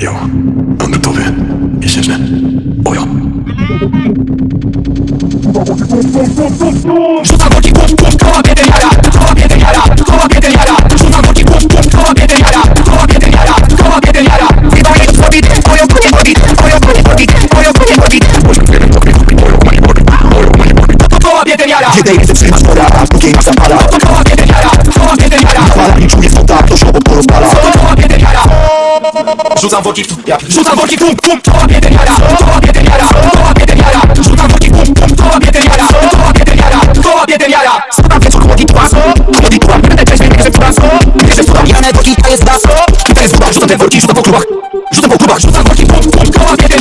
Jo, mam gotowy. Miesięczny. Ojo. Rzucam worki, pum, pum, koła biedy jara. Koła biedy jara, koła biedy jara. Rzucam worki, pum, pum, koła biedy jara. Koła biedy jara, koła biedy jara. Wydaje to zrobić, moją konie chodzi Moją konie chodzi, moją chodzi To koła biedy jara. Jednej ręce trzymasz wora, a w drugiej masz zapala. Koła biedy jara, koła biedy jara. Fala i czujesz woda, ktoś obok to Rzucam w ja Rzucam worki, pum, pum, koła biedy jara. Koła biedy jara, koła biedy jara. Rzucam worki, pum, pum, koła biedy jara. Koła biedy jara, koła biedy jara. Spadam wieczór, chłodzi tłasko Chłodzi tła, będę cześć, bierze w prasko Bierze w tła, jane to jest dasko to jest woda, rzucam te worki, rzucam po klubach. Rzucam po klubach, rzucam worki, pum, pum Koła biedy